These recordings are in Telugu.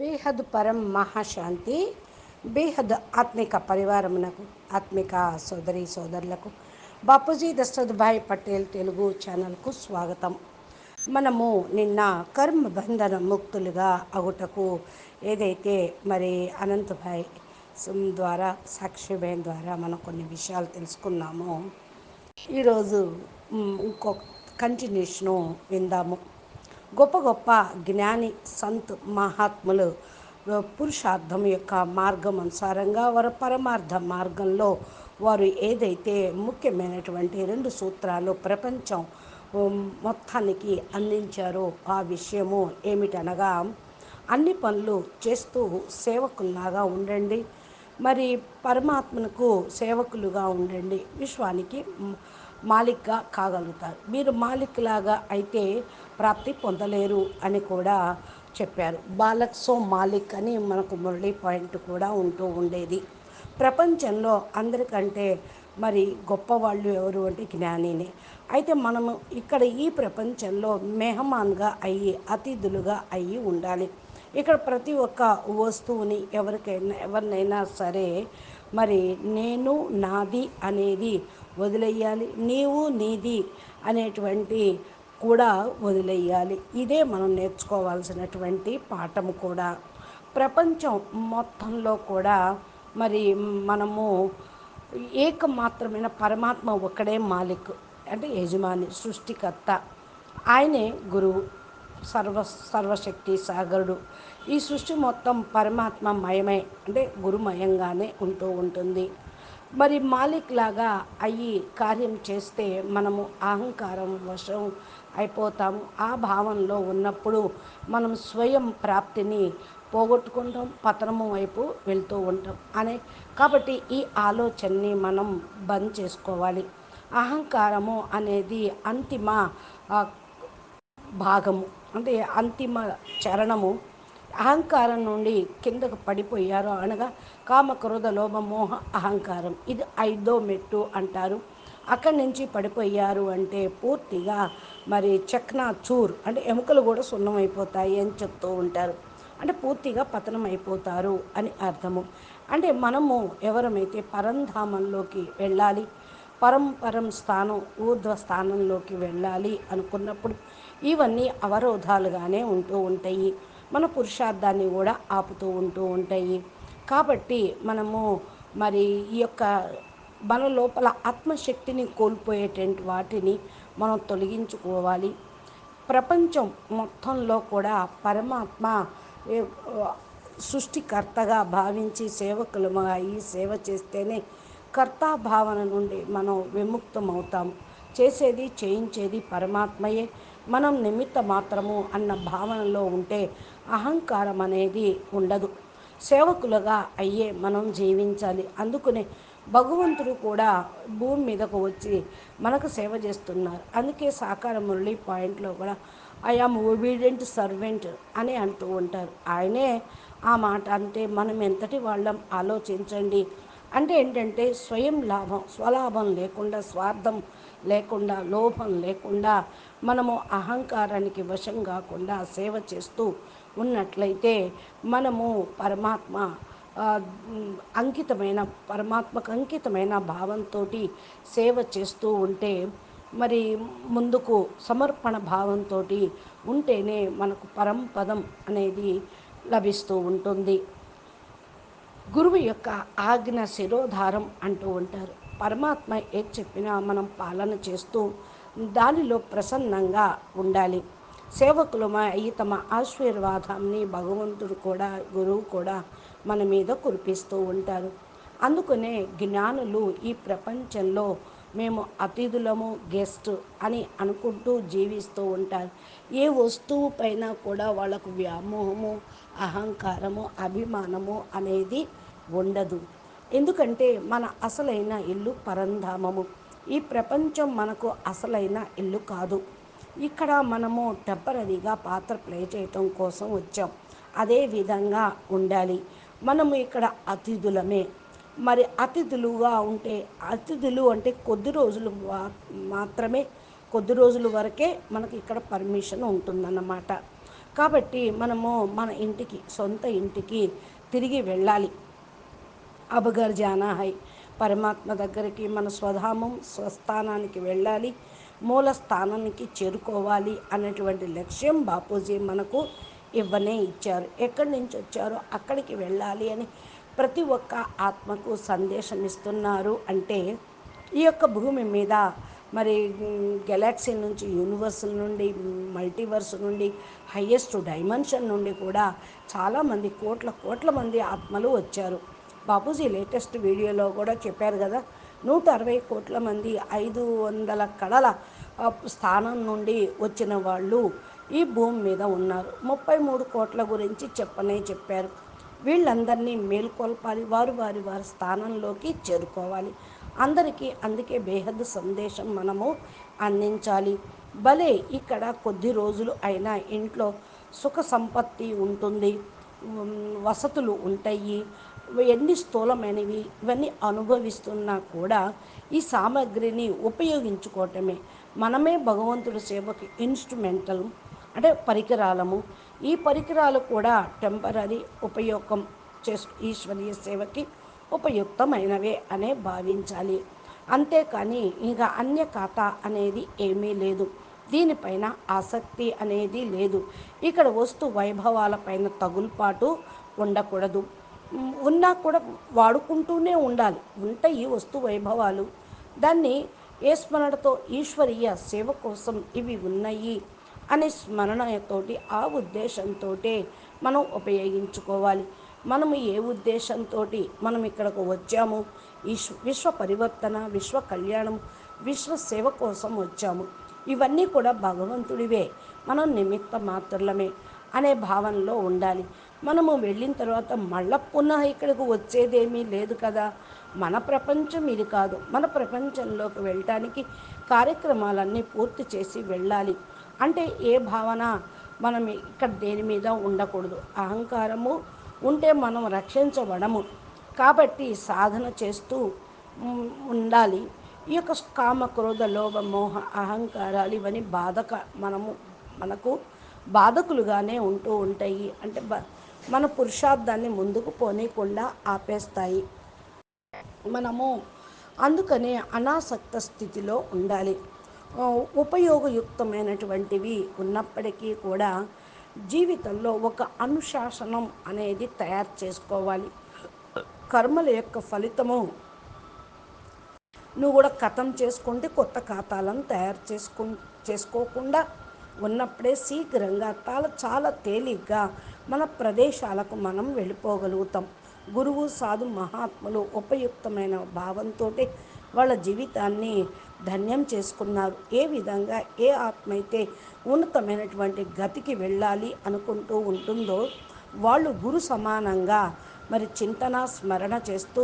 బేహద్ పరం మహాశాంతి బేహద్ ఆత్మిక పరివారమునకు ఆత్మిక సోదరి సోదరులకు బాపూజీ దశరథ్ పటేల్ తెలుగు ఛానల్కు స్వాగతం. మనము నిన్న కర్మ బంధన ముక్తులుగా అగుటకు ఏదైతే మరి అనంతభాయ్ ద్వారా సాక్షిభాయ్ ద్వారా మనం కొన్ని విషయాలు తెలుసుకున్నామో ఈరోజు ఇంకొక కంటిన్యూషను విందాము. గొప్ప గొప్ప జ్ఞాని సంత్ మహాత్ములు పురుషార్థం యొక్క మార్గం అనుసారంగా వారు పరమార్థ మార్గంలో వారు ఏదైతే ముఖ్యమైనటువంటి రెండు సూత్రాలు ప్రపంచం మొత్తానికి అందించారో ఆ విషయము ఏమిటనగా అన్ని పనులు చేస్తూ సేవకుల్లాగా ఉండండి. మరి పరమాత్మకు సేవకులుగా ఉండండి. విశ్వానికి మాలిక్గా కాగలుగుతారు. మీరు మాలిక్ లాగా అయితే ప్రాప్తి పొందలేరు అని కూడా చెప్పారు. బాలక్ సో మాలిక్ అని మనకు మురళీ పాయింట్ కూడా ఉంటూ ఉండేది. ప్రపంచంలో అందరికంటే మరి గొప్పవాళ్ళు ఎవరు అంటే జ్ఞానినే. అయితే మనము ఇక్కడ ఈ ప్రపంచంలో మెహమాన్గా అయ్యి అతిథులుగా అయ్యి ఉండాలి. ఇక్కడ ప్రతి ఒక్క వస్తువుని ఎవరికైనా ఎవరినైనా సరే మరి నేను నాది అనేది వదిలేయాలి నీవు నీది అనేటువంటి కూడా వదిలేయాలి. ఇదే మనం నేర్చుకోవాల్సినటువంటి పాఠం కూడా. ప్రపంచం మొత్తంలో కూడా మరి మనము ఏకమాత్రమైన పరమాత్మ ఒక్కడే మాలిక్ అంటే యజమాని సృష్టికర్త. ఆయనే గురువు సర్వ సర్వశక్తి సాగరుడు. ఈ సృష్టి మొత్తం పరమాత్మ మయమే అంటే గురుమయంగానే ఉంటూ ఉంటుంది. మరి మాలిక్ లాగా అయ్యి కార్యం చేస్తే మనము అహంకారం వశం అయిపోతాము. ఆ భావంలో ఉన్నప్పుడు మనం స్వయం ప్రాప్తిని పోగొట్టుకుంటాం పతనము వైపు వెళ్తూ ఉంటాం. అనే కాబట్టి ఈ ఆలోచనని మనం బంద్ చేసుకోవాలి. అహంకారము అనేది అంతిమ భాగము అంటే అంతిమ చరణము అహంకారం నుండి కిందకు పడిపోయారు అనగా కామక్రోధ లోభ మోహ అహంకారం. ఇది ఐదో మెట్టు అంటారు. అక్కడి నుంచి పడిపోయారు అంటే పూర్తిగా మరి చక్నా చూర్ అంటే ఎముకలు కూడా సున్నం అయిపోతాయి అని చెప్తూ ఉంటారు. అంటే పూర్తిగా పతనం అయిపోతారు అని అర్థము. అంటే మనము ఎవరమైతే పరంధామంలోకి వెళ్ళాలి పరంపరం స్థానం ఊర్ధ్వ స్థానంలోకి వెళ్ళాలి అనుకున్నప్పుడు ఇవన్నీ అవరోధాలుగానే ఉంటూ ఉంటాయి. మన పురుషార్థాన్ని కూడా ఆపుతూ ఉంటూ ఉంటాయి. కాబట్టి మనము మరి ఈ యొక్క మన లోపల ఆత్మశక్తిని కోల్పోయేటువంటి వాటిని మనం తొలగించుకోవాలి. ప్రపంచం మొత్తంలో కూడా పరమాత్మ సృష్టికర్తగా భావించి సేవకులుగా అయ్యి సేవ చేస్తేనే కర్తా భావన నుండి మనం విముక్తం అవుతాము చేసేది చేయించేది పరమాత్మయే. మనం నిమిత్త మాత్రము అన్న భావనలో ఉంటే అహంకారం అనేది ఉండదు. సేవకులుగా అయ్యే మనం జీవించాలి. అందుకనే భగవంతుడు కూడా భూమి మీదకు వచ్చి మనకు సేవ చేస్తున్నారు. అందుకే సాకార మురళి పాయింట్లో కూడా ఐఆమ్ ఒబీడియంట్ సర్వెంట్ అని అంటూ ఉంటారు. ఆయనే ఆ మాట అంటే మనం ఎంతటి వాళ్ళం ఆలోచించండి. అంటే ఏంటంటే స్వయం లాభం స్వలాభం లేకుండా స్వార్థం లేకుండా లోభం లేకుండా మనము అహంకారానికి వశం కాకుండా సేవ చేస్తూ ఉన్నట్లయితే మనము పరమాత్మ అంకితమైన పరమాత్మకు అంకితమైన భావంతో సేవ చేస్తూ ఉంటే మరి ముందుకు సమర్పణ భావంతో ఉంటేనే మనకు పరంపదం అనేది లభిస్తూ ఉంటుంది. గురువు యొక్క ఆజ్ఞ శిరోధారం అంటూ ఉంటారు. పరమాత్మ ఏది చెప్పినా మనం పాలన చేస్తూ దానిలో ప్రసన్నంగా ఉండాలి. సేవకులు అయ్యి తమ ఆశీర్వాదాన్ని భగవంతుడు కూడా గురువు కూడా మన మీద కురిపిస్తూ ఉంటారు. అందుకనే జ్ఞానులు ఈ ప్రపంచంలో మేము అతిథులము గెస్ట్ అని అనుకుంటూ జీవిస్తూ ఉంటారు. ఏ వస్తువు పైన కూడా వాళ్ళకు వ్యామోహము అహంకారము అభిమానము అనేది ఉండదు. ఎందుకంటే మన అసలైన ఇల్లు పరంధామము. ఈ ప్రపంచం మనకు అసలైన ఇల్లు కాదు. ఇక్కడ మనము టెంపరీగా పాత్ర ప్లే చేయటం కోసం వచ్చాం. అదే విధంగా ఉండాలి. మనము ఇక్కడ అతిథులమే. మరి అతిథులుగా ఉంటే అతిథులు అంటే కొద్ది రోజులు మాత్రమే కొద్ది రోజుల వరకే మనకి ఇక్కడ పర్మిషన్ ఉంటుందన్నమాట. కాబట్టి మనము మన ఇంటికి సొంత ఇంటికి తిరిగి వెళ్ళాలి. అబగర్ జానా హై పరమాత్మ దగ్గరికి మన స్వధామం స్వస్థానానికి వెళ్ళాలి. మూల స్థానానికి చేరుకోవాలి అనేటువంటి లక్ష్యం బాపూజీ మనకు ఇవ్వనే ఇచ్చారు. ఎక్కడి నుంచి వచ్చారో అక్కడికి వెళ్ళాలి అని ప్రతి ఒక్క ఆత్మకు సందేశం ఇస్తున్నారు అంటే ఈ యొక్క భూమి మీద మరి గెలాక్సీ నుంచి యూనివర్స్ నుండి మల్టీవర్స్ నుండి హయ్యెస్ట్ డైమెన్షన్ నుండి కూడా చాలామంది కోట్ల కోట్ల మంది ఆత్మలు వచ్చారు. బాపూజీ లేటెస్ట్ వీడియోలో కూడా చెప్పారు కదా నూట అరవై కోట్ల మంది ఐదు వందల కళల స్థానం నుండి వచ్చిన వాళ్ళు ఈ భూమి మీద ఉన్నారు. ముప్పై మూడు కోట్ల గురించి చెప్పనే చెప్పారు. వీళ్ళందరినీ మేల్కొల్పాలి వారు వారి వారి స్థానంలోకి చేరుకోవాలి. అందరికీ అందుకే బేహద్ సందేశం మనము అందించాలి. భలే ఇక్కడ కొద్ది రోజులు అయినా ఇంట్లో సుఖ సంపత్తి ఉంటుంది వసతులు ఉంటాయి. ఎన్ని స్థూలమైనవి ఇవన్నీ అనుభవిస్తున్నా కూడా ఈ సామాగ్రిని ఉపయోగించుకోవటమే. మనమే భగవంతుడి సేవకి ఇన్స్ట్రుమెంటల్ అంటే పరికరాలము. ఈ పరికరాలు కూడా టెంపరీ ఉపయోగం చేసు ఈశ్వరీయ సేవకి ఉపయుక్తమైనవే అనే భావించాలి. అంతేకాని ఇంకా అన్య ఖాతా అనేది ఏమీ లేదు. దీనిపైన ఆసక్తి అనేది లేదు. ఇక్కడ వస్తు వైభవాలపైన తగులుపాటు ఉండకూడదు. ఉన్నా కూడా వాడుకుంటూనే ఉండాలి. ఉంటాయి వస్తు వైభవాలు. దాన్ని ఏ స్మరణతో ఈశ్వరీయ సేవ కోసం ఇవి ఉన్నాయి అనే స్మరణతోటి ఆ ఉద్దేశంతో మనం ఉపయోగించుకోవాలి. మనము ఏ ఉద్దేశంతో మనం ఇక్కడకు వచ్చాము? విశ్వ విశ్వ పరివర్తన విశ్వ కళ్యాణం విశ్వ సేవ కోసం వచ్చాము. ఇవన్నీ కూడా భగవంతుడివే. మనం నిమిత్త మాత్రలమే అనే భావనలో ఉండాలి. మనము వెళ్ళిన తర్వాత మళ్ళా పునః ఇక్కడికి వచ్చేదేమీ లేదు కదా. మన ప్రపంచం ఇది కాదు. మన ప్రపంచంలోకి వెళ్ళటానికి కార్యక్రమాలన్నీ పూర్తి చేసి వెళ్ళాలి. అంటే ఏ భావన? మనం ఇక్కడ దేని మీద ఉండకూడదు. అహంకారము ఉంటే మనం రక్షించబడము. కాబట్టి సాధన చేస్తూ ఉండాలి. ఈ యొక్క కామ క్రోధ లోభ మోహ అహంకారాలు ఇవన్నీ బాధక మనము మనకు బాధకులుగానే ఉంటూ ఉంటాయి. అంటే మన పురుషార్థాన్ని ముందుకు పోనీయకుండా ఆపేస్తాయి. మనము అందుకనే అనాసక్త స్థితిలో ఉండాలి. ఉపయోగయుక్తమైనటువంటివి ఉన్నప్పటికీ కూడా జీవితంలో ఒక అనుశాసనం అనేది తయారు చేసుకోవాలి. కర్మల యొక్క ఫలితము నువ్వు కూడా కథం చేసుకుంటే కొత్త ఖాతాలను తయారు చేసుకు చేసుకోకుండా ఉన్నప్పుడే శీఘ్రంగా తాల చాలా తేలిగ్గా మన ప్రదేశాలకు మనం వెళ్ళిపోగలుగుతాం. గురువు సాధు మహాత్ములు ఉపయుక్తమైన భావంతో వాళ్ళ జీవితాన్ని ధన్యం చేసుకున్నారు. ఏ విధంగా ఏ ఆత్మ అయితే ఉన్నతమైనటువంటి గతికి వెళ్ళాలి అనుకుంటూ ఉంటుందో వాళ్ళు గురు సమానంగా మరి చింతన స్మరణ చేస్తూ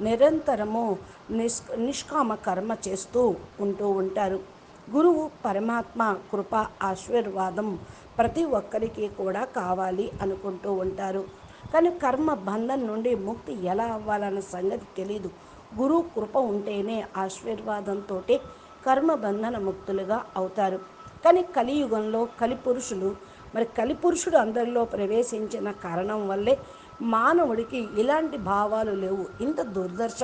నిరంతరము నిష్ నిష్కామ కర్మ చేస్తూ ఉంటూ ఉంటారు. గురువు పరమాత్మ కృప ఆశీర్వాదం ప్రతి ఒక్కరికి కూడా కావాలి అనుకుంటూ ఉంటారు. కానీ కర్మ బంధం నుండి ముక్తి ఎలా అవ్వాలన్న సంగతి తెలీదు. గురువు కృప ఉంటేనే ఆశీర్వాదంతో కర్మ బంధన ముక్తులుగా అవుతారు. కానీ కలియుగంలో కలిపురుషులు మరి కలిపురుషుడు అందరిలో ప్రవేశించిన కారణం వల్లే మానవుడికి ఇలాంటి భావాలు లేవు. ఇంత దుర్దర్శ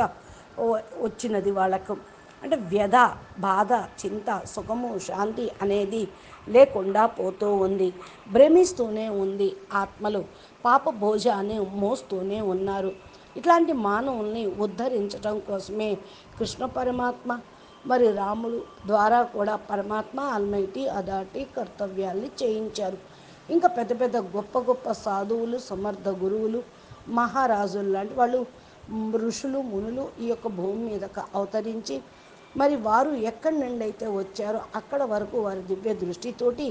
వచ్చినది వాళ్ళకు. అంటే వ్యధ బాధ చింత సుఖము శాంతి అనేది లేకుండా పోతూ ఉంది. భ్రమిస్తూనే ఉంది ఆత్మలు. పాప భోజాన్ని మోస్తూనే ఉన్నారు. ఇట్లాంటి మానవుల్ని ఉద్ధరించడం కోసమే కృష్ణ పరమాత్మ మరి రాముడు ద్వారా కూడా పరమాత్మ అల్మైటీ అదాటి కర్తవ్యాల్ని చేయించారు. ఇంకా పెద్ద పెద్ద గొప్ప గొప్ప సాధువులు సమర్థ గురువులు మహారాజులు లాంటి వాళ్ళు ఋషులు మునులు ఈ యొక్క భూమి మీద అవతరించి మరి వారు ఎక్కడి నుండి అయితే వచ్చారో అక్కడ వరకు వారి దివ్య దృష్టితోటి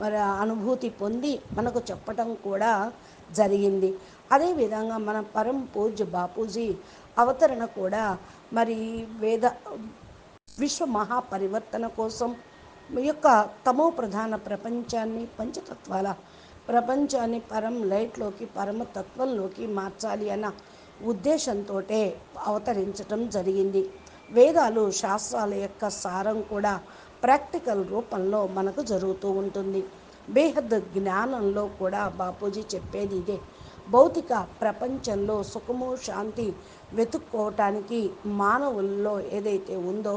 మరి అనుభూతి పొంది మనకు చెప్పటం కూడా జరిగింది. అదేవిధంగా మన పరం పూజ్య బాపూజీ అవతరణ కూడా మరి వేద విశ్వ మహాపరివర్తన కోసం యొక్క తమో ప్రధాన ప్రపంచాన్ని పంచతత్వాల ప్రపంచాన్ని పరం లైట్లోకి పరమతత్వంలోకి మార్చాలి అన్న ఉద్దేశంతో అవతరించటం జరిగింది. వేదాలు శాస్త్రాల యొక్క సారం కూడా ప్రాక్టికల్ రూపంలో మనకు జరుగుతూ ఉంటుంది. బేహద్ జ్ఞానంలో కూడా బాపూజీ చెప్పేది ఇదే. భౌతిక ప్రపంచంలో సుఖము శాంతి వెతుక్కోవటానికి మానవుల్లో ఏదైతే ఉందో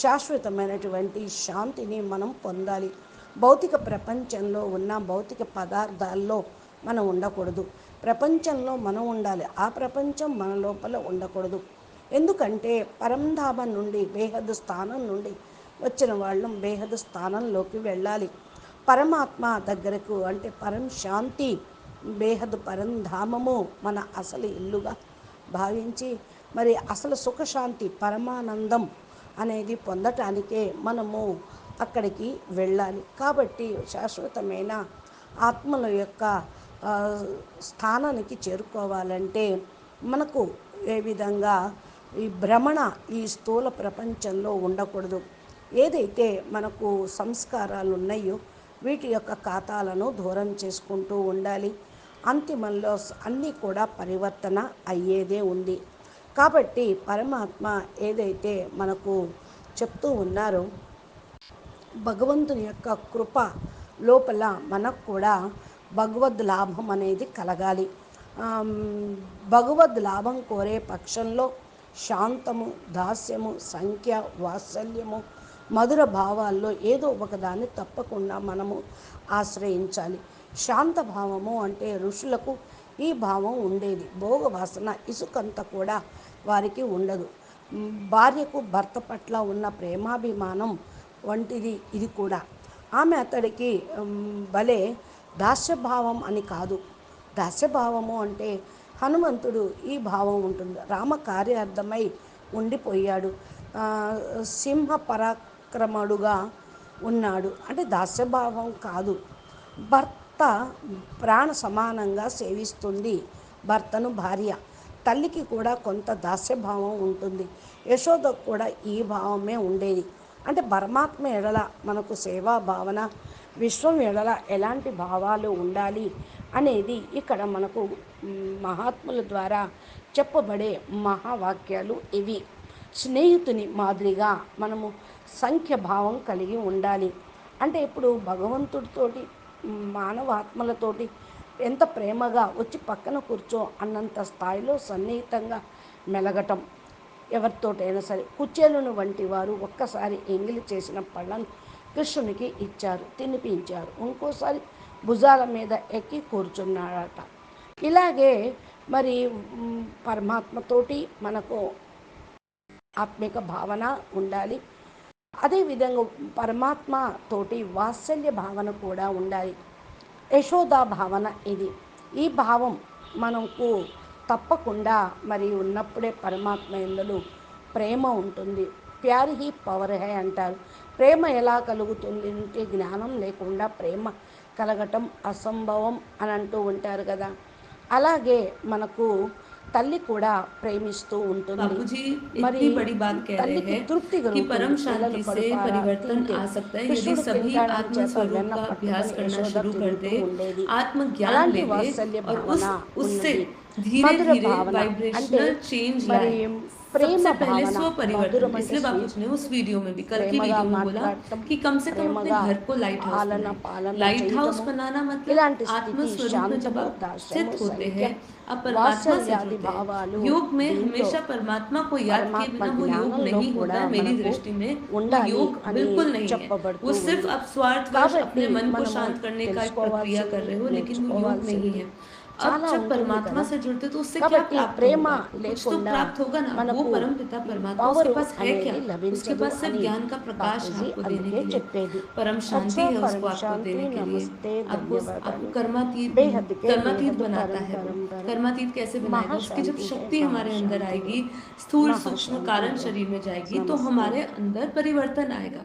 శాశ్వతమైనటువంటి శాంతిని మనం పొందాలి. భౌతిక ప్రపంచంలో ఉన్న భౌతిక పదార్థాల్లో మనం ఉండకూడదు. ప్రపంచంలో మనం ఉండాలి. ఆ ప్రపంచం మన లోపల ఉండకూడదు. ఎందుకంటే పరంధామం నుండి బేహద్ స్థానం నుండి వచ్చిన వాళ్ళం బేహద్ స్థానంలోకి వెళ్ళాలి. పరమాత్మ దగ్గరకు అంటే పరం శాంతి బేహద్ పరంధామము మన అసలు ఇల్లుగా భావించి మరి అసలు సుఖశాంతి పరమానందం అనేది పొందటానికే మనము అక్కడికి వెళ్ళాలి. కాబట్టి శాశ్వతమైన ఆత్మల యొక్క స్థానానికి చేరుకోవాలంటే మనకు ఏ విధంగా ఈ భ్రమణ ఈ స్థూల ప్రపంచంలో ఉండకూడదు. ఏదైతే మనకు సంస్కారాలు ఉన్నాయో వీటి యొక్క ఖాతాలను దూరం చేసుకుంటూ ఉండాలి. అంతిమంలో అన్నీ కూడా పరివర్తన అయ్యేదే ఉంది. కాబట్టి పరమాత్మ ఏదైతే మనకు చెప్తూ ఉన్నారో భగవంతుని యొక్క కృప లోపల మనకు కూడా భగవద్ లాభం అనేది కలగాలి. భగవద్ లాభం కోరే పక్షంలో శాంతము దాస్యము సంఖ్య వాత్సల్యము మధుర భావాల్లో ఏదో ఒకదాన్ని తప్పకుండా మనము ఆశ్రయించాలి. శాంత భావము అంటే ఋషులకు ఈ భావం ఉండేది. భోగవాసన ఇసుకంత కూడా వారికి ఉండదు. భార్యకు భర్త పట్ల ఉన్న ప్రేమాభిమానం వంటిది ఇది కూడా. ఆమె అతడికి భలే దాస్యభావం అని కాదు. దాస్యభావము అంటే హనుమంతుడు ఈ భావం ఉంటుంది. రామ కార్యార్థమై ఉండిపోయాడు. సింహ పరాక్రముడుగా ఉన్నాడు. అంటే దాస్యభావం కాదు. భర్త ప్రాణ సమానంగా సేవిస్తుంది. భర్తను భార్య. తల్లికి కూడా కొంత దాస్యభావం ఉంటుంది. యశోదకు కూడా ఈ భావమే ఉండేది. అంటే పరమాత్మ ఎడల మనకు సేవా భావన విశ్వం ఎడల ఎలాంటి భావాలు ఉండాలి అనేది ఇక్కడ మనకు మహాత్ముల ద్వారా చెప్పబడే మహావాక్యాలు ఇవి. స్నేహితుని మాదిరిగా మనము సంఖ్య భావం కలిగి ఉండాలి. అంటే ఇప్పుడు భగవంతుడితోటి మానవాత్మలతోటి ఎంత ప్రేమగా వచ్చి పక్కన కూర్చో అన్నంత స్థాయిలో సన్నిహితంగా మెలగటం. ఎవరితోటైనా సరే కుచ్చేలును వంటి వారు ఒక్కసారి ఎంగిలి చేసిన పళ్ళను కృష్ణునికి ఇచ్చారు తినిపించారు. ఇంకోసారి భుజాల మీద ఎక్కి కూర్చున్నాడట. ఇలాగే మరి పరమాత్మతోటి మనకు ఆత్మిక భావన ఉండాలి. అదేవిధంగా పరమాత్మ తోటి వాత్సల్య భావన కూడా ఉండాలి. యశోదా భావన ఇది. ఈ భావం మనకు తప్పకుండా మరి ఉన్నప్పుడే పరమాత్మ ఎందులో ప్రేమ ఉంటుంది. ప్యార్ హీ పవర్ హై అంటారు. ప్రేమ ఎలా కలుగుతుంది? అంటే జ్ఞానం లేకుండా ప్రేమ కలగటం అసంభవం అని అంటూ ఉంటారు కదా. అలాగే మనకు తల్లి కూడా ప్రేమిస్తూ ఉంటుంది. మరి తల్లికి తృప్తి కృష్ణుడు ఉండేది. అలాంటి వాత్సల్య భావన सकता यदि सभी आत्म स्वरूप का अभ्यास करना शुरू कर दे आत्म ज्ञान ले और उस उससे धीरे धीरे वाइब्रेशनल चेंज लाए सबसे पहले स्व परिवर्तन इसलिए बापू ने उस वीडियो में भी कल की वीडियो में बोला कि कम से कम अपने घर को लाइट हाउस लाइट हाउस बनाना मतलब में जब आप स्थित होते हैं अब परमात्मा से जुड़ते हैं। योग में हमेशा परमात्मा को याद किए बिना वो योग नहीं होता मेरी दृष्टि में। योग बिल्कुल नहीं है। वो सिर्फ़ आप स्वार्थवश अपने मन को शांत करने का प्रक्रिया कर रहे हो लेकिन वो योग नहीं। है। अब जब परमात्मा से जुड़ते तो उससे क्या प्राप्त प्रेम कुछ तो प्राप्त होगा ना? वो परम पिता परमात्मा उसके पास है क्या? उसके पास सिर्फ़ ज्ञान का प्रकाश आपको देने के लिए। परम शांति है उसको आपको देने के लिए। आपको आपको कर्मातीत कर्मातीत बनाता है कर्मातीत कैसे बनाएगा? उसकी जब शक्ति हमारे अंदर आएगी स्थूल सूक्ष्म कारण शरीर में जाएगी तो हमारे अंदर परिवर्तन आएगा।